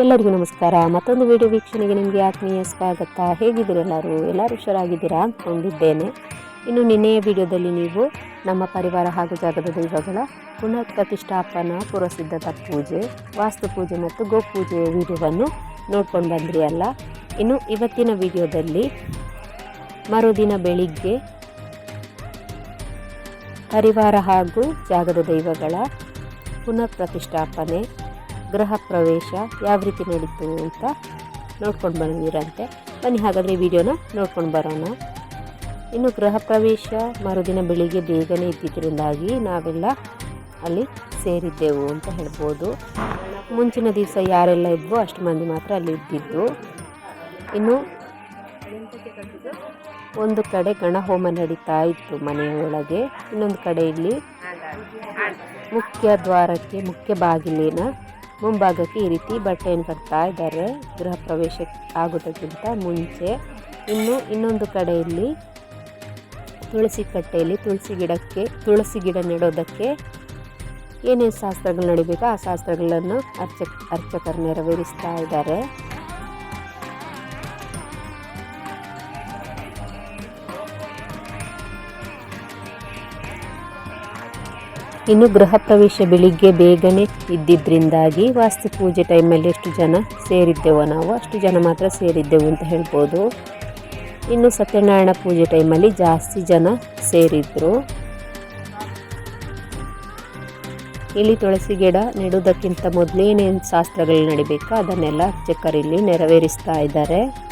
ಎಲ್ಲರಿಗೂ ನಮಸ್ಕಾರ. ಮತ್ತೊಂದು ವಿಡಿಯೋ ವೀಕ್ಷಣೆಗೆ ನಿಮಗೆ ಆತ್ಮೀಯ ಸ್ವಾಗತ. ಹೇಗಿದ್ದೀರಿ ಎಲ್ಲರೂ? ಎಲ್ಲರೂ ಹುಷಾರಾಗಿದ್ದೀರಾ? ಅಂದ್ಕೊಂಡಿದ್ದೇನೆ ಇನ್ನು ನಿನ್ನೆಯ ವಿಡಿಯೋದಲ್ಲಿ ನೀವು ನಮ್ಮ ಪರಿವಾರ ಹಾಗೂ ಜಾಗದ ದೈವಗಳ ಪುನಃ ಪ್ರತಿಷ್ಠಾಪನಾ ಪುರಸಿದ್ಧತಾ ಪೂಜೆ, ವಾಸ್ತು ಪೂಜೆ ಮತ್ತು ಗೋಪೂಜೆಯ ವಿಡಿಯೋವನ್ನು ನೋಡ್ಕೊಂಡು ಬಂದ್ರಿ ಅಲ್ಲ? ಇನ್ನು ಇವತ್ತಿನ ವಿಡಿಯೋದಲ್ಲಿ ಮರುದಿನ ಬೆಳಿಗ್ಗೆ ಪರಿವಾರ ಹಾಗೂ ಜಾಗದ ದೈವಗಳ ಪುನಃ ಪ್ರತಿಷ್ಠಾಪನೆ ಗೃಹ ಪ್ರವೇಶ ಯಾವ ರೀತಿ ನಡೀತು ಅಂತ ನೋಡ್ಕೊಂಡು ಬಂದಿರಂತೆ. ಬನ್ನಿ ಹಾಗಾದರೆ ವಿಡಿಯೋನ ನೋಡ್ಕೊಂಡು ಬರೋಣ. ಇನ್ನು ಗೃಹ ಪ್ರವೇಶ ಮರುದಿನ ಬೆಳಿಗ್ಗೆ ಬೇಗನೆ ಇದ್ದಿದ್ದರಿಂದಾಗಿ ನಾವೆಲ್ಲ ಅಲ್ಲಿ ಸೇರಿದ್ದೆವು ಅಂತ ಹೇಳ್ಬೋದು. ಮುಂಚಿನ ದಿವಸ ಯಾರೆಲ್ಲ ಇದ್ವೋ ಅಷ್ಟು ಮಂದಿ ಮಾತ್ರ ಅಲ್ಲಿ ಇದ್ದಿದ್ದು. ಇನ್ನು ಒಂದು ಕಡೆ ಗಣಹೋಮ ನಡೀತಾ ಇತ್ತು ಮನೆಯೊಳಗೆ. ಇನ್ನೊಂದು ಕಡೆ ಇಲ್ಲಿ ಮುಖ್ಯ ದ್ವಾರಕ್ಕೆ ಮುಖ್ಯ ಬಾಗಿಲಿನ ಮುಂಭಾಗಕ್ಕೆ ಈ ರೀತಿ ಬಟ್ಟೆಯನ್ನು ಕಟ್ತಾ ಇದ್ದಾರೆ. ಗೃಹ ಪ್ರವೇಶ ಆಗೋದಕ್ಕಿಂತ ಮುಂಚೆ ಇನ್ನು ಇನ್ನೊಂದು ಕಡೆಯಲ್ಲಿ ತುಳಸಿ ಕಟ್ಟೆಯಲ್ಲಿ ತುಳಸಿ ಗಿಡಕ್ಕೆ, ತುಳಸಿ ಗಿಡ ನೆಡೋದಕ್ಕೆ ಏನೇನು ಶಾಸ್ತ್ರಗಳು ನಡಿಬೇಕೋ ಆ ಶಾಸ್ತ್ರಗಳನ್ನು ಅರ್ಚಕ್ ಅರ್ಚಕರು ನೆರವೇರಿಸ್ತಾ ಇದ್ದಾರೆ. ಇನ್ನು ಗೃಹ ಪ್ರವೇಶ ಬೆಳಿಗ್ಗೆ ಬೇಗನೆ ಇದ್ದಿದ್ದರಿಂದಾಗಿ ವಾಸ್ತು ಪೂಜೆ ಟೈಮಲ್ಲಿ ಎಷ್ಟು ಜನ ಸೇರಿದ್ದೆವು ನಾವು, ಅಷ್ಟು ಜನ ಮಾತ್ರ ಸೇರಿದ್ದೆವು ಅಂತ ಹೇಳ್ಬೋದು. ಇನ್ನು ಸತ್ಯನಾರಾಯಣ ಪೂಜೆ ಟೈಮಲ್ಲಿ ಜಾಸ್ತಿ ಜನ ಸೇರಿದ್ರು. ಇಲ್ಲಿ ತುಳಸಿ ಗಿಡ ನೆಡುವುದಕ್ಕಿಂತ ಮೊದಲೇನೇನು ಶಾಸ್ತ್ರಗಳು ನಡಿಬೇಕೋ ಅದನ್ನೆಲ್ಲ ಅರ್ಚಕರಿಲ್ಲಿ ನೆರವೇರಿಸ್ತಾ ಇದ್ದಾರೆ.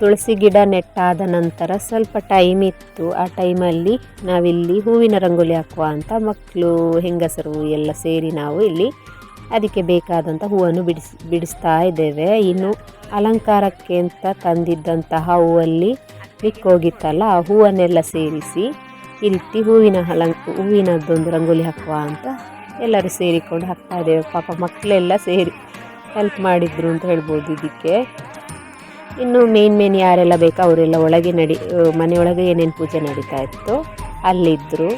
ತುಳಸಿ ಗಿಡ ನೆಟ್ಟಾದ ನಂತರ ಸ್ವಲ್ಪ ಟೈಮ್ ಇತ್ತು. ಆ ಟೈಮಲ್ಲಿ ನಾವಿಲ್ಲಿ ಹೂವಿನ ರಂಗೋಲಿ ಹಾಕುವ ಅಂತ ಮಕ್ಕಳು ಹೆಂಗಸರು ಎಲ್ಲ ಸೇರಿ ನಾವು ಇಲ್ಲಿ ಅದಕ್ಕೆ ಬೇಕಾದಂಥ ಹೂವನ್ನು ಬಿಡಿಸಿ, ಬಿಡಿಸ್ತಾ ಇದ್ದೇವೆ. ಇನ್ನು ಅಲಂಕಾರಕ್ಕೆ ಅಂತ ತಂದಿದ್ದಂತಹ ಹೂವಲ್ಲಿ ಬಿಕ್ಕೋಗಿತ್ತಲ್ಲ, ಆ ಹೂವನ್ನೆಲ್ಲ ಸೇರಿಸಿ ಈ ರೀತಿ ಹೂವಿನ ಅಲಂ, ಹೂವಿನದ್ದೊಂದು ರಂಗೋಲಿ ಹಾಕುವ ಅಂತ ಎಲ್ಲರೂ ಸೇರಿಕೊಂಡು ಹಾಕ್ತಾ ಇದ್ದೇವೆ. ಪಾಪ ಮಕ್ಕಳೆಲ್ಲ ಸೇರಿ ಹೆಲ್ಪ್ ಮಾಡಿದ್ರು ಅಂತ ಹೇಳ್ಬೋದು ಇದಕ್ಕೆ. ಇನ್ನು ಮೇನ್ ಮೇನ್ ಯಾರೆಲ್ಲ ಬೇಕೋ ಅವರೆಲ್ಲ ಒಳಗೆ ನಡಿ ಮನೆಯೊಳಗೆ ಏನೇನು ಪೂಜೆ ನಡೀತಾ ಇತ್ತು ಅಲ್ಲಿದ್ದರು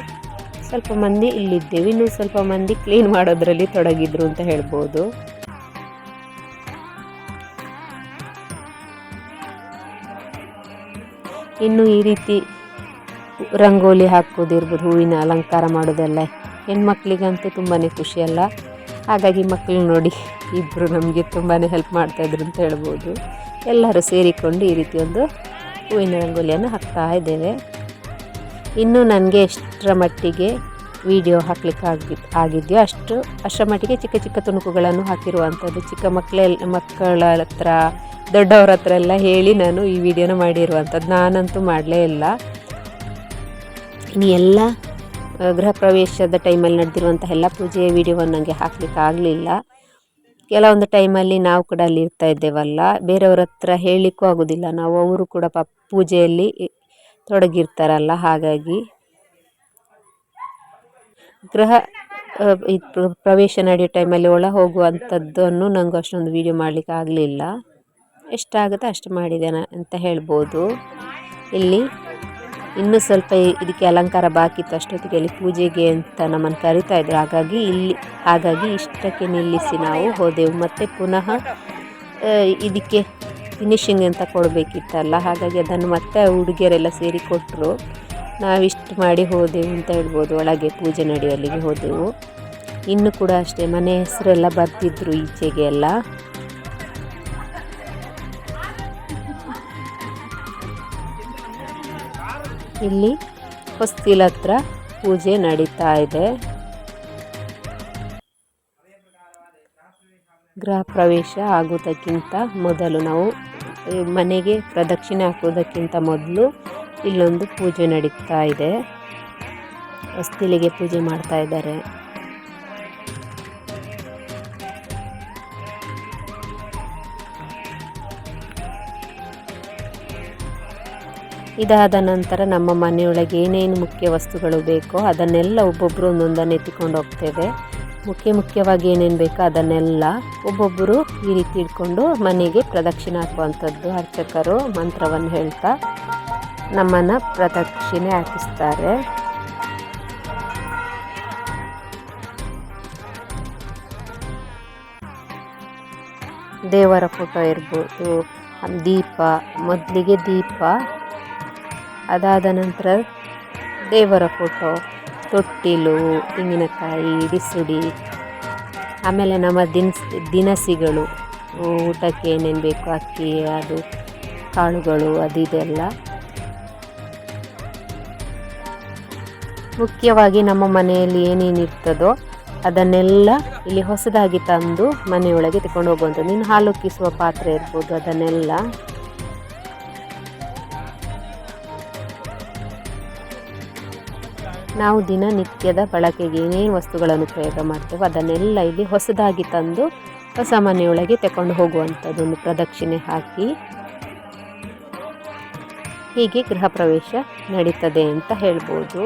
ಸ್ವಲ್ಪ ಮಂದಿ ಇಲ್ಲಿದ್ದೇವೆ, ಇನ್ನು ಸ್ವಲ್ಪ ಮಂದಿ ಕ್ಲೀನ್ ಮಾಡೋದ್ರಲ್ಲಿ ತೊಡಗಿದ್ರು ಅಂತ ಹೇಳ್ಬೋದು. ಇನ್ನು ಈ ರೀತಿ ರಂಗೋಲಿ ಹಾಕೋದಿರ್ಬೋದು ಹೂವಿನ ಅಲಂಕಾರ ಮಾಡೋದೆಲ್ಲ. ಹೆಣ್ಮಕ್ಳಿಗಂತೂ ತುಂಬಾ ಖುಷಿಯಲ್ಲ ಹಾಗಾಗಿ ಮಕ್ಕಳು ನೋಡಿ ಇಬ್ಬರು ನಮಗೆ ತುಂಬಾ ಹೆಲ್ಪ್ ಮಾಡ್ತಾಯಿದ್ರು ಅಂತ ಹೇಳ್ಬೋದು. ಎಲ್ಲರೂ ಸೇರಿಕೊಂಡು ಈ ರೀತಿ ಒಂದು ಹೂವಿನ ರಂಗೋಲಿಯನ್ನು ಹಾಕ್ತಾ ಇದ್ದೇವೆ. ಇನ್ನೂ ನನಗೆ ಎಷ್ಟರ ಮಟ್ಟಿಗೆ ವಿಡಿಯೋ ಹಾಕ್ಲಿಕ್ಕೆ ಆಗಿ, ಆಗಿದೆಯೋ ಅಷ್ಟು, ಅಷ್ಟರ ಮಟ್ಟಿಗೆ ಚಿಕ್ಕ ಚಿಕ್ಕ ತುಣುಕುಗಳನ್ನು ಹಾಕಿರುವಂಥದ್ದು. ಚಿಕ್ಕ ಮಕ್ಕಳ ಮಕ್ಕಳ ಹತ್ರ, ದೊಡ್ಡವ್ರ ಹತ್ರ ಎಲ್ಲ ಹೇಳಿ ನಾನು ಈ ವಿಡಿಯೋನ ಮಾಡಿರುವಂಥದ್ದು. ನಾನಂತೂ ಮಾಡಲೇ ಇಲ್ಲ. ಇನ್ನು ಎಲ್ಲ, ಗೃಹ ಪ್ರವೇಶದ ಟೈಮಲ್ಲಿ ನಡೆದಿರುವಂಥ ಎಲ್ಲ ಪೂಜೆಯ ವಿಡಿಯೋವನ್ನು ನನಗೆ ಹಾಕ್ಲಿಕ್ಕೆ ಆಗಲಿಲ್ಲ. ಕೆಲವೊಂದು ಟೈಮಲ್ಲಿ ನಾವು ಕೂಡ ಅಲ್ಲಿ ಇರ್ತಾ ಇದ್ದೇವಲ್ಲ, ಬೇರೆಯವ್ರ ಹತ್ರ ಹೇಳಲಿಕ್ಕೂ ಆಗೋದಿಲ್ಲ. ನಾವು ಅವರು ಕೂಡ ಪ, ಪೂಜೆಯಲ್ಲಿ ತೊಡಗಿರ್ತಾರಲ್ಲ, ಹಾಗಾಗಿ. ಗೃಹ ಪ್ರವೇಶ ನಡೆಯೋ ಟೈಮಲ್ಲಿ ಒಳ ಹೋಗುವಂಥದ್ದನ್ನು ನನಗೂ ಅಷ್ಟೊಂದು ವೀಡಿಯೋ ಮಾಡಲಿಕ್ಕೆ ಆಗಲಿಲ್ಲ. ಎಷ್ಟಾಗುತ್ತೆ ಅಷ್ಟು ಮಾಡಿದ್ದೇನೆ ಅಂತ ಹೇಳ್ಬೋದು. ಇಲ್ಲಿ ಇನ್ನೂ ಸ್ವಲ್ಪ ಇದಕ್ಕೆ ಅಲಂಕಾರ ಬಾಕಿ ಇತ್ತು. ಅಷ್ಟೊತ್ತಿಗೆ ಪೂಜೆಗೆ ಅಂತ ನಮ್ಮನ್ನು ಕರಿತಾ ಇದ್ರು. ಹಾಗಾಗಿ ಇಲ್ಲಿ, ಹಾಗಾಗಿ ಇಷ್ಟಕ್ಕೆ ನಿಲ್ಲಿಸಿ ನಾವು ಹೋದೆವು. ಮತ್ತು ಪುನಃ ಇದಕ್ಕೆ ಫಿನಿಶಿಂಗ್ ಅಂತ ಕೊಡಬೇಕಿತ್ತಲ್ಲ. ಹಾಗಾಗಿ ಅದನ್ನು ಮತ್ತೆ ಹುಡುಗಿಯರೆಲ್ಲ ಸೇರಿ ಕೊಟ್ಟರು ನಾವಿಷ್ಟು ಮಾಡಿ ಹೋದೆವು ಅಂತ ಹೇಳ್ಬೋದು. ಒಳಗೆ ಪೂಜೆ ನಡೆಯಲ್ಲಿಗೆ ಹೋದೆವು. ಇನ್ನು ಕೂಡ ಅಷ್ಟೇ, ಮನೆ ಹೆಸರೆಲ್ಲ ಬರ್ತಿದ್ರು ಈಚೆಗೆ ಎಲ್ಲ. ಇಲ್ಲಿ ಹೊಸ್ತಿಲ ಹತ್ರ ಪೂಜೆ ನಡೀತಾ ಇದೆ. ಗೃಹ ಪ್ರವೇಶ ಆಗುವುದಕ್ಕಿಂತ ಮೊದಲು ನಾವು ಮನೆಗೆ ಪ್ರದಕ್ಷಿಣೆ ಹಾಕೋದಕ್ಕಿಂತ ಮೊದಲು ಇಲ್ಲೊಂದು ಪೂಜೆ ನಡೀತಾ ಇದೆ. ಹೊಸ್ತಿಲಿಗೆ ಪೂಜೆ ಮಾಡ್ತಾ ಇದ್ದಾರೆ. ಇದಾದ ನಂತರ ನಮ್ಮ ಮನೆಯೊಳಗೆ ಏನೇನು ಮುಖ್ಯ ವಸ್ತುಗಳು ಬೇಕೋ ಅದನ್ನೆಲ್ಲ ಒಬ್ಬೊಬ್ಬರು ಒಂದೊಂದನ್ನು ಎತ್ತಿಕೊಂಡು ಹೋಗ್ತೇವೆ. ಮುಖ್ಯ ಮುಖ್ಯವಾಗಿ ಏನೇನು ಬೇಕೋ ಅದನ್ನೆಲ್ಲ ಒಬ್ಬೊಬ್ಬರು ಈ ರೀತಿ ಇಟ್ಕೊಂಡು ಮನೆಗೆ ಪ್ರದಕ್ಷಿಣೆ ಹಾಕುವಂಥದ್ದು ಅರ್ಚಕರು ಮಂತ್ರವನ್ನು ಹೇಳ್ತಾ ನಮ್ಮನ್ನು ಪ್ರದಕ್ಷಿಣೆ ಹಾಕಿಸ್ತಾರೆ. ದೇವರ ಫೋಟೋ ಇರ್ಬೋದು, ದೀಪ, ಮೊದಲಿಗೆ ದೀಪ ಅದಾದ ನಂತರ ದೇವರ ಫೋಟೋ, ತೊಟ್ಟಿಲು, ತೆಂಗಿನಕಾಯಿ, ಬಿಸುಡಿ, ಆಮೇಲೆ ನಮ್ಮ ದಿನಸ್, ದಿನಸಿಗಳು, ಊಟಕ್ಕೆ ಏನೇನು ಬೇಕು, ಅಕ್ಕಿ, ಅದು, ಕಾಳುಗಳು, ಅದು, ಇದೆಲ್ಲ. ಮುಖ್ಯವಾಗಿ ನಮ್ಮ ಮನೆಯಲ್ಲಿ ಏನೇನಿರ್ತದೋ ಅದನ್ನೆಲ್ಲ ಇಲ್ಲಿ ಹೊಸದಾಗಿ ತಂದು ಮನೆಯೊಳಗೆ ತಗೊಂಡು ಹೋಗುವಂಥದ್ದು. ಇನ್ನು ಹಾಲು ಕಿಸುವ ಪಾತ್ರೆ ಇರ್ಬೋದು ಅದನ್ನೆಲ್ಲ. ನಾವು ದಿನನಿತ್ಯದ ಬಳಕೆಗೆ ಏನೇನು ವಸ್ತುಗಳನ್ನು ಪ್ರಯೋಗ ಮಾಡ್ತೇವೋ ಅದನ್ನೆಲ್ಲ ಇಲ್ಲಿ ಹೊಸದಾಗಿ ತಂದು ಹೊಸ ಮನೆಯೊಳಗೆ ತಗೊಂಡು ಹೋಗುವಂಥದ್ದು ಒಂದು ಪ್ರದಕ್ಷಿಣೆ ಹಾಕಿ ಹೀಗೆ ಗೃಹ ಪ್ರವೇಶ ನಡೀತದೆ ಅಂತ ಹೇಳ್ಬೋದು.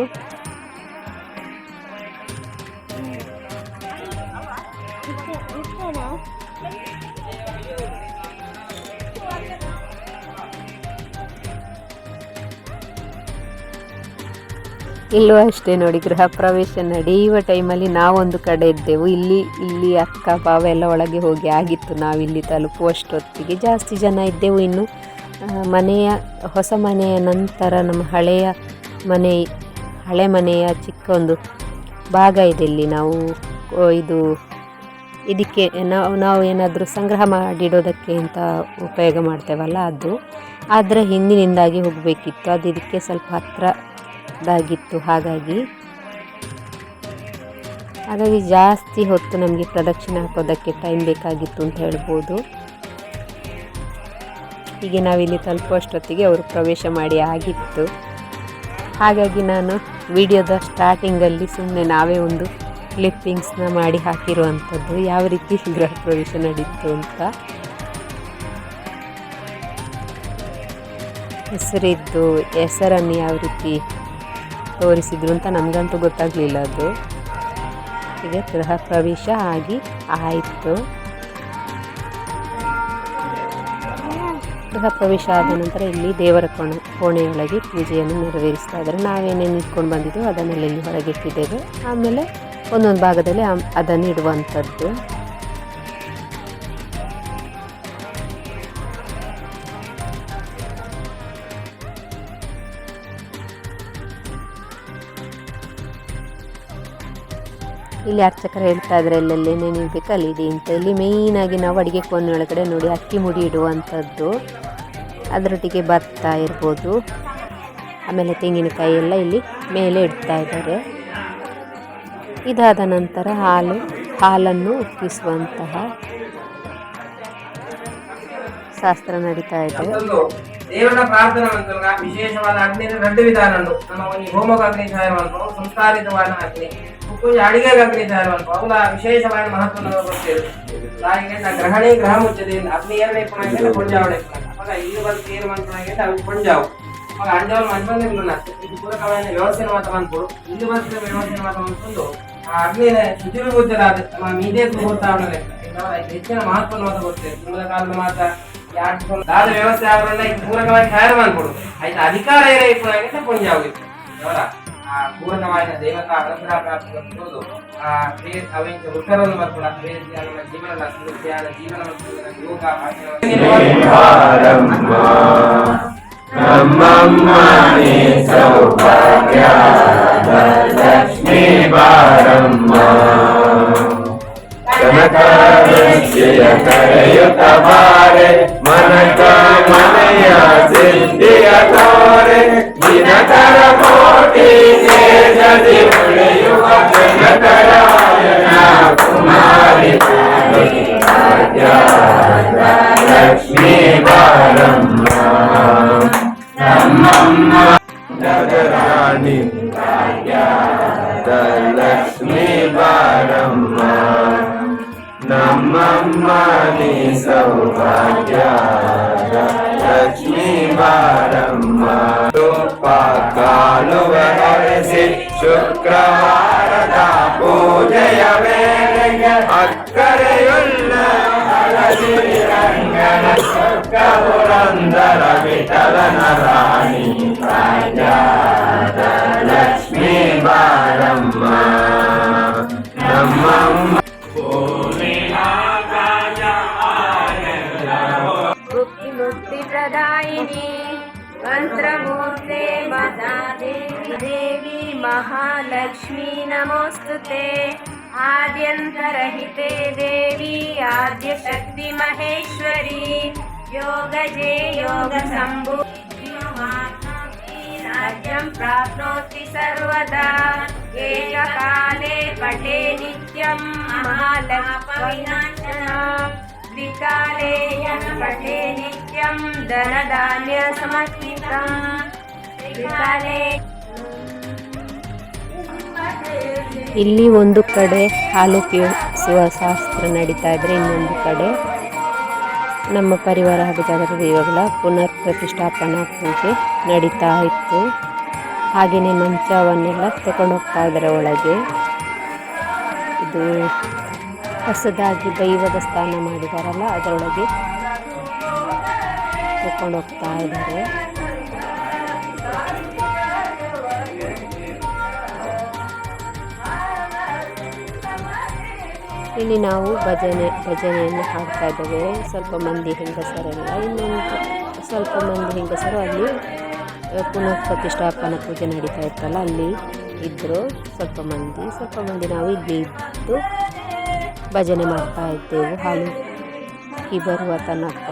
ಇಲ್ಲೂ ಅಷ್ಟೇ ನೋಡಿ, ಗೃಹ ಪ್ರವೇಶ ನಡೆಯುವ ಟೈಮಲ್ಲಿ ನಾವೊಂದು ಕಡೆ ಇದ್ದೆವು. ಇಲ್ಲಿ ಇಲ್ಲಿ ಅಕ್ಕ ಪಾವ ಎಲ್ಲ ಒಳಗೆ ಹೋಗಿ ಆಗಿತ್ತು. ನಾವಿಲ್ಲಿ ತಲುಪುವಷ್ಟೊತ್ತಿಗೆ ಜಾಸ್ತಿ ಜನ ಇದ್ದೆವು ಇನ್ನು. ಮನೆಯ, ಹೊಸ ಮನೆಯ ನಂತರ ನಮ್ಮ ಹಳೆಯ ಮನೆ, ಹಳೆ ಮನೆಯ ಚಿಕ್ಕ ಒಂದು ಭಾಗ ಇದೆ ಇಲ್ಲಿ. ನಾವು ಇದು, ಇದಕ್ಕೆ, ನಾವು ನಾವು ಏನಾದರೂ ಸಂಗ್ರಹ ಮಾಡಿಡೋದಕ್ಕೆ ಅಂತ ಉಪಯೋಗ ಮಾಡ್ತೇವಲ್ಲ ಅದು. ಅದರ ಹಿಂದಿನಿಂದಾಗಿ ಹೋಗಬೇಕಿತ್ತು. ಅದು ಇದಕ್ಕೆ ಸ್ವಲ್ಪ ಹತ್ತಿರ ಇದಾಗಿತ್ತು, ಹಾಗಾಗಿ. ಹಾಗಾಗಿ ಜಾಸ್ತಿ ಹೊತ್ತು ನಮಗೆ ಪ್ರದಕ್ಷಿಣೆ ಹಾಕೋದಕ್ಕೆ ಟೈಮ್ ಬೇಕಾಗಿತ್ತು ಅಂತ ಹೇಳ್ಬೋದು. ಹೀಗೆ ನಾವಿಲ್ಲಿ ತಲುಪುವಷ್ಟೊತ್ತಿಗೆ ಅವರು ಪ್ರವೇಶ ಮಾಡಿ ಆಗಿತ್ತು. ಹಾಗಾಗಿ ನಾನು ವಿಡಿಯೋದ ಸ್ಟಾರ್ಟಿಂಗಲ್ಲಿ ಸುಮ್ಮನೆ ನಾವೇ ಒಂದು ಕ್ಲಿಪ್ಪಿಂಗ್ಸ್ನ ಮಾಡಿ ಹಾಕಿರುವಂಥದ್ದು, ಯಾವ ರೀತಿ ಗೃಹ ಪ್ರವೇಶ ನಡೀತು ಅಂತ. ಹೆಸರಿದ್ದು, ಹೆಸರನ್ನು ಯಾವ ರೀತಿ ತೋರಿಸಿದ್ರು ಅಂತ ನಮಗಂತೂ ಗೊತ್ತಾಗಲಿಲ್ಲ ಅದು. ಹೀಗೆ ಗೃಹ ಪ್ರವೇಶ ಆಗಿ ಆಯಿತು. ಗೃಹ ಪ್ರವೇಶ ಆದ ನಂತರ ಇಲ್ಲಿ ದೇವರ ಕೋಣೆ, ಕೋಣೆಯೊಳಗೆ ಪೂಜೆಯನ್ನು ನೆರವೇರಿಸ್ತಾ ಇದ್ದಾರೆ. ನಾವೇನೇನು ಇಟ್ಕೊಂಡು ಬಂದಿದ್ದೆವು ಅದನ್ನೆಲ್ಲ ಇಲ್ಲಿ ಹೊರಗೆ ಇಟ್ಟಿದ್ದೇವೆ ಆಮೇಲೆ ಒಂದೊಂದು ಭಾಗದಲ್ಲಿ ಅದನ್ನು ಇಡುವಂಥದ್ದು. ಇಲ್ಲಿ ಅರ್ಚಕರು ಹೇಳ್ತಾ ಇದ್ದಾರೆ ಎಲ್ಲೆಲ್ಲೇ ನೀವು ಕಲೀರಿ ಅಂತ. ಇಲ್ಲಿ ಮೇಯ್ನಾಗಿ ನಾವು ಅಡಿಗೆ ಕೋಣೆ ಒಳಗಡೆ ನೋಡಿ ಅಕ್ಕಿ ಮುಡಿ ಇಡುವಂಥದ್ದು. ಅದರೊಟ್ಟಿಗೆ ಭತ್ತ ಇರ್ಬೋದು. ಆಮೇಲೆ ತೆಂಗಿನಕಾಯಿ ಎಲ್ಲ ಇಲ್ಲಿ ಮೇಲೆ ಇಡ್ತಾ ಇದ್ದಾರೆ ಇದಾದ ನಂತರ ಹಾಲು, ಹಾಲನ್ನು ಉಕ್ಕಿಸುವಂತಹ ಶಾಸ್ತ್ರ ನಡೀತಾ ಇದೆ. ದೇವರ ಪ್ರಾರ್ಥನಾ ಮಂತ್ರ ವಿಶೇಷವಾದ ಅಗ್ನಿ ಎರಡು ವಿಧಾನಗಳು ನಮ್ಮ ಈ ಹೋಮಕಾಗ್ನಿ ಸಹಾಯವನ್ನು ಸಂಸ್ಕಾರಿತವಾದ ಅಗ್ನಿ ಪೂಜೆ ಅಡಿಗೆಗಾಗಲಿದ್ದಾರೆ ಅಲ್ಪ ಅವನ ವಿಶೇಷವಾಗಿ ಮಹತ್ವ ಗೊತ್ತಿದೆ ನಾಯಿಗೆ ಗ್ರಹಣೆ ಗ್ರಹ ಮುಚ್ಚದೆ ಅಗ್ನಿ ಏನೇ ಪುಣಾಗಿಂದ ಪುಂಜಾವಣೆ ಅವಾಗ ಇಲ್ಲಿ ಬಂದು ಏನು ಮಾಡ್ಕೊಂಡಾಗಿಂದ ಅವ್ರು ಪುಂಜಾವು. ಅವಾಗ ಅಂಡವಲ್ ಮಂಜೊಂದು ಇಲ್ಲ ಇದು ಪೂರಕమైన ವ್ಯವಸ್ಥೆ ಮಾತ್ರ ಬಂದ್ಬಿಡು ಇಲ್ಲಿ ಬಂದ ವ್ಯವಸ್ಥೆ ಮಾತ್ರ ಬಂದ್ಕೊಂಡು ಆ ಅಗ್ನಿನ ಸುಜಿರು ಗೊತ್ತಿರಾದ ನಮ್ಮ ಮೀದೇ ಗೊತ್ತಾವಣ ಹೆಚ್ಚಿನ ಮಹತ್ವವನ್ನು ಮಾತ್ರ ಗೊತ್ತಿದೆ ಮೂಲ ಕಾಲದ ಮಾತ್ರ ಯಾರ ವ್ಯವಸ್ಥೆ ಆದ್ರಿಂದ ಇದು ಪೂರಕವಾಗಿ ತಯಾರು ಮಾಡ್ಕೊಡು ಆಯ್ತು, ಅಧಿಕಾರ ಏನೇ ಪುಣಾಗಿಂದ ಪುಂಜಾವಿತ್ತು ಪೂರ್ಣವಾದ ದೇವತಾ ಅನುಗ್ರಹ ಪ್ರಾಪ್ತಿಗೊಳ್ಳುವುದು ಅವೆಂಚ ಉತ್ತರವನ್ನು ಬರ್ಕೊಳ್ಳ ನಮ್ಮ ಜೀವನದ ಸಮೃದ್ಧಿಯಾದ ಜೀವನ ಮತ್ತು ಯೋಗ ನಮ್ಮಮ್ಮನೆ ಸೌಭಾಗ್ಯ. ಲಕ್ಷ್ಮೀ ಕರೆಯುತ್ತ ಮನಕ ಮನೆಯ ಸಿದ್ಧಿಯ ಕುಮಾರಿ ಲಕ್ಷ್ಮೀ ಬಾರಮ್ಮ ನಮ್ಮಮ್ಮ ನಗರಾಣಿ ಲಕ್ಷ್ಮೀ ಬಾರಮ್ಮ ನಮ್ಮಮ್ಮ ನೀ ಸೌಭಾಗ್ಯ ಲಕ್ಷ್ಮೀ ಬಾರಮ್ಮ ತುಪ್ಪ അക്കരയുള്ള പുരന്തര വിതലനറാണി ലക്ഷ്മി ബാലമ്മ നമ്മമ്മ ప్రదాయిని మంత్రమూర్తే మదాదేవి దేవి మహాలక్ష్మి నమోస్తుతే आद्यन्तरहिते देवी आद्यशक्तिमहेश्वरी योगजे योगशम्भु। राज्यं प्राप्नोति सर्वदा। एककाले पठे नित्यम् आदालापीना द्विकाले पठे नित्यं धनधान्यसमर्पितम् समर्पिता ಇಲ್ಲಿ ಒಂದು ಕಡೆ ಹಾಲು ಕೇಳಿಸುವ ಶಾಸ್ತ್ರ ನಡೀತಾ ಇದ್ರೆ ಇನ್ನೊಂದು ಕಡೆ. ನಮ್ಮ ಪರಿವಾರ ಹಾಗೂ ಜಾಗೃತ ದೈವಗಳ ಪುನರ್ ಪ್ರತಿಷ್ಠಾಪನಾ ಪೂಜೆ ನಡೀತಾ ಇತ್ತು. ಹಾಗೆಯೇ ಮಂಚವನ್ನೆಲ್ಲ ತಗೊಂಡು ಹೋಗ್ತಾ ಇದ್ದಾರೆ ಒಳಗೆ. ಇದು ಹೊಸದಾಗಿ ದೈವದ ಸ್ಥಾನ ಮಾಡಿದಾರಲ್ಲ, ಅದರೊಳಗೆ ತಗೊಂಡು ಹೋಗ್ತಾ ಇದ್ದಾರೆ. ಇಲ್ಲಿ ನಾವು ಭಜನೆ, ಭಜನೆಯನ್ನು ಹಾಡ್ತಾ ಇದ್ದೇವೆ. ಸ್ವಲ್ಪ ಮಂದಿ ಹೆಂಗಸರೆಲ್ಲ ಇನ್ನೊಂದು ಸ್ವಲ್ಪ ಮಂದಿ ಹೆಂಗಸರು ಅಲ್ಲಿ ಪುನಃ ಪ್ರತಿಷ್ಠಾಪನಾ ಪೂಜೆ ನಡೀತಾ ಇತ್ತಲ್ಲ, ಅಲ್ಲಿ ಇದ್ದರು ಸ್ವಲ್ಪ ಮಂದಿ. ಸ್ವಲ್ಪ ಮಂದಿ ನಾವು ಇಲ್ಲಿ ಇದ್ದು ಭಜನೆ ಮಾಡ್ತಾ ಇದ್ದೇವೆ. ಹಾಲು ಈ ಬರುವ ತನಕ.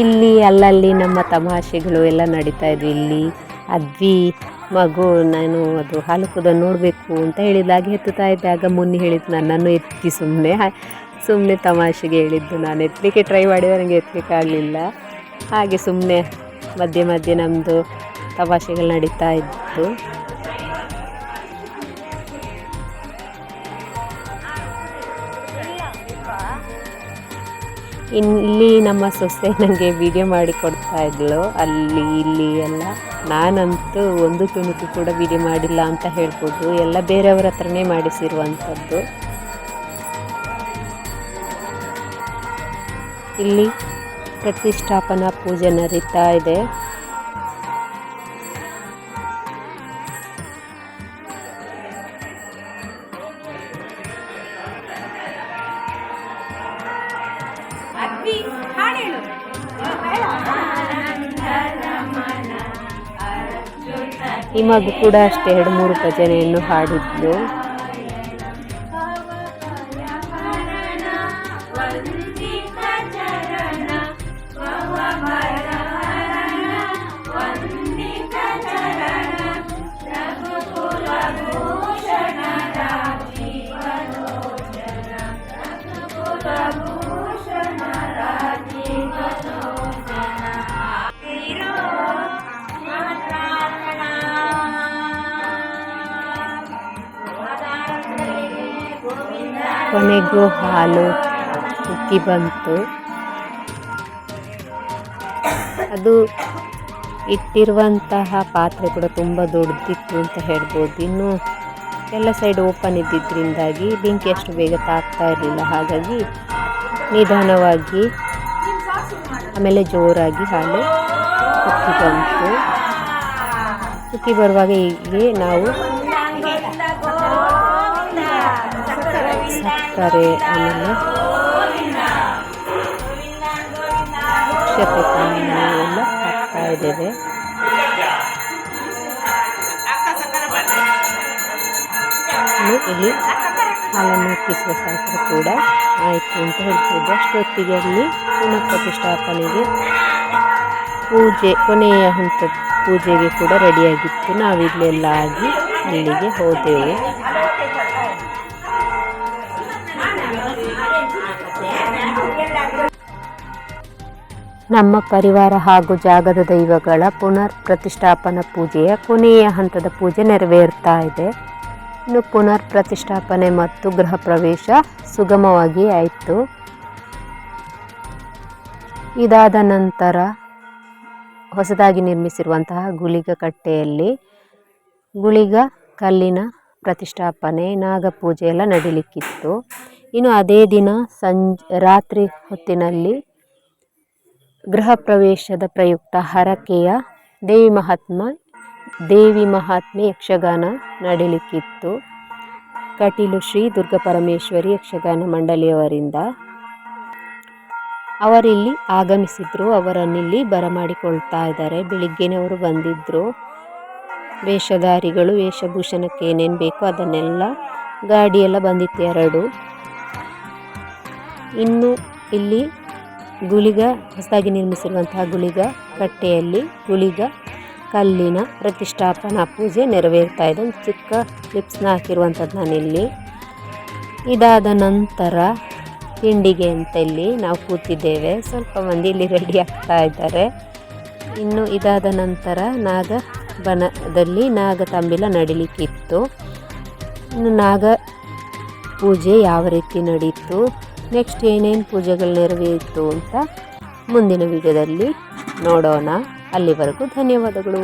ಇಲ್ಲಿ ಅಲ್ಲಲ್ಲಿ ನಮ್ಮ ತಮಾಷೆಗಳು ಎಲ್ಲ ನಡೀತಾ ಇದ್ವು. ಇಲ್ಲಿ ಅದ್ವಿ, ಮಗು, ನಾನು ಅದು ಹಾಲು ಕುದ ನೋಡಬೇಕು ಅಂತ ಹೇಳಿದಾಗ ಎತ್ತುತ್ತಾ ಇದ್ದಾಗ ಮುನ್ನಿ ಹೇಳಿದ್ದು ನನ್ನನ್ನು ಎತ್ತಿ ಸುಮ್ಮನೆ ಸುಮ್ಮನೆ ತಮಾಷೆಗೆ ಹೇಳಿದ್ದು ನಾನು. ಎತ್ತಲಿಕ್ಕೆ ಟ್ರೈ ಮಾಡಿದ ನನಗೆ ಎತ್ತಲಿಕ್ಕೆ ಆಗಲಿಲ್ಲ. ಹಾಗೆ ಸುಮ್ಮನೆ ಮಧ್ಯೆ ಮಧ್ಯೆ ನಮ್ಮದು ತಮಾಷೆಗಳು ನಡೀತಾ ಇತ್ತು. ಇಲ್ಲಿ ನಮ್ಮ ಸೊಸೆ ನನಗೆ ವಿಡಿಯೋ ಮಾಡಿ ಕೊಡ್ತಾ ಇದ್ಳು ಅಲ್ಲಿ, ಇಲ್ಲಿ ಎಲ್ಲ. ನಾನಂತೂ ಒಂದು ತುಣುಕು ಕೂಡ ವಿಡಿಯೋ ಮಾಡಿಲ್ಲ ಅಂತ ಹೇಳ್ಬೋದು. ಎಲ್ಲ ಬೇರೆಯವ್ರ ಹತ್ರನೇ ಮಾಡಿಸಿರುವಂಥದ್ದು. ಇಲ್ಲಿ ಪ್ರತಿಷ್ಠಾಪನಾ ಪೂಜೆ ನಡೀತಾ ಇದೆ. ಮಗು ಕೂಡ ಅಷ್ಟೇ ಎರಡು ಮೂರು ಭಜನೆಯನ್ನು ಹಾಡಿದ್ಲು. ಕೊನೆಗೂ ಹಾಲು ಉಕ್ಕಿ ಬಂತು. ಅದು ಇಟ್ಟಿರುವಂತಹ ಪಾತ್ರೆ ಕೂಡ ತುಂಬ ದೊಡ್ಡದಿತ್ತು ಅಂತ ಹೇಳ್ಬೋದು. ಇನ್ನು ಎಲ್ಲ ಸೈಡ್ ಓಪನ್ ಇದ್ದಿದ್ದರಿಂದಾಗಿ ಬೆಂಕಿ ಅಷ್ಟು ಬೇಗ ತಾಗ್ತಾ ಇರಲಿಲ್ಲ. ಹಾಗಾಗಿ ನಿಧಾನವಾಗಿ ಆಮೇಲೆ ಜೋರಾಗಿ ಹಾಲು ಉಕ್ಕಿ ಬಂತು. ಉಕ್ಕಿ ಬರುವಾಗ ಹೀಗೆ ನಾವು ಸಕ್ಕರೆ ಆಮೇಲೆ ಅಕ್ಷತೆ ಕಾಯಿ ಎಲ್ಲ ಹಾಕ್ತಾ ಇದ್ದೇವೆ. ಇಲ್ಲಿ ಹಾಲನ್ನು ಉಕ್ಕಿಸುವ ಶಾಸ್ತ್ರ ಕೂಡ ಆಯಿತು ಅಂತ ಹೇಳ್ತಿದ್ದೆ. ಅಷ್ಟೊತ್ತಿಗೆ ಅಲ್ಲಿ ಪುನಃ ಪ್ರತಿಷ್ಠಾಪನೆಗೆ ಪೂಜೆ, ಕೊನೆಯ ಹಂತದ ಪೂಜೆಗೆ ಕೂಡ ರೆಡಿಯಾಗಿತ್ತು ನಾವಿಲ್ಲೆಲ್ಲ ಆಗಿ ಅಲ್ಲಿಗೆ ಹೋದೆವು. ನಮ್ಮ ಪರಿವಾರ ಹಾಗೂ ಜಾಗದ ದೈವಗಳ ಪುನರ್ ಪ್ರತಿಷ್ಠಾಪನಾ ಪೂಜೆಯ ಕೊನೆಯ ಹಂತದ ಪೂಜೆ ನೆರವೇರ್ತಾ ಇದೆ. ಇನ್ನು ಪುನರ್ ಪ್ರತಿಷ್ಠಾಪನೆ ಮತ್ತು ಗೃಹ ಪ್ರವೇಶ ಸುಗಮವಾಗಿ ಆಯಿತು. ಇದಾದ ನಂತರ ಹೊಸದಾಗಿ ನಿರ್ಮಿಸಿರುವಂತಹ ಗುಳಿಗ ಕಟ್ಟೆಯಲ್ಲಿ ಗುಳಿಗ ಕಲ್ಲಿನ ಪ್ರತಿಷ್ಠಾಪನೆ ನಾಗಪೂಜೆ ಎಲ್ಲ ನಡೀಲಿಕ್ಕಿತ್ತು. ಇನ್ನು ಅದೇ ದಿನ ಸಂಜ್, ರಾತ್ರಿ ಹೊತ್ತಿನಲ್ಲಿ ಗೃಹ ಪ್ರವೇಶದ ಪ್ರಯುಕ್ತ ಹರಕೆಯ ದೇವಿ ಮಹಾತ್ಮ, ದೇವಿ ಮಹಾತ್ಮೆ ಯಕ್ಷಗಾನ ನಡೀಲಿಕ್ಕಿತ್ತು. ಕಟೀಲು ಶ್ರೀ ದುರ್ಗಾ ಪರಮೇಶ್ವರಿ ಯಕ್ಷಗಾನ ಮಂಡಳಿಯವರಿಂದ ಅವರಿಲ್ಲಿ ಆಗಮಿಸಿದ್ರು, ಅವರನ್ನಿಲ್ಲಿ ಬರಮಾಡಿಕೊಳ್ತಾ ಇದ್ದಾರೆ. ಬೆಳಿಗ್ಗೆನೇ ಅವರು ಬಂದಿದ್ದರು ವೇಷಧಾರಿಗಳು, ವೇಷಭೂಷಣಕ್ಕೆ ಏನೇನು ಬೇಕೋ ಅದನ್ನೆಲ್ಲ ಗಾಡಿಯೆಲ್ಲ ಬಂದಿತ್ತು ಎರಡು. ಇನ್ನು ಇಲ್ಲಿ ಗುಳಿಗ ಹೊಸದಾಗಿ ನಿರ್ಮಿಸಿರುವಂತಹ ಗುಳಿಗ ಕಟ್ಟೆಯಲ್ಲಿ ಗುಳಿಗ ಕಲ್ಲಿನ ಪ್ರತಿಷ್ಠಾಪನಾ ಪೂಜೆ ನೆರವೇರ್ತಾ ಇದೆ. ಒಂದು ಚಿಕ್ಕ ಕ್ಲಿಪ್ಸ್ನ ಹಾಕಿರುವಂಥದ್ದು ನಾನಿಲ್ಲಿ. ಇದಾದ ನಂತರ ತಿಂಡಿಗೆ ಅಂತ ಇಲ್ಲಿ ನಾವು ಕೂತಿದ್ದೇವೆ. ಸ್ವಲ್ಪ ಮಂದಿ ಇಲ್ಲಿ ರೆಡಿ ಆಗ್ತಾ ಇದ್ದಾರೆ. ಇನ್ನು ಇದಾದ ನಂತರ ನಾಗ ಬನದಲ್ಲಿ ನಾಗ ತಂಬಿಲ ನಡಿಲಿಕ್ಕಿತ್ತು. ಇನ್ನು ನಾಗ ಪೂಜೆ ಯಾವ ರೀತಿ ನಡೀತು? ನೆಕ್ಸ್ಟ್ ಏನೇನು ಪೂಜೆಗಳು ನೆರವೇರಿತು ಅಂತ ಮುಂದಿನ ವಿಡಿಯೋದಲ್ಲಿ ನೋಡೋಣ. ಅಲ್ಲಿವರೆಗೂ ಧನ್ಯವಾದಗಳು.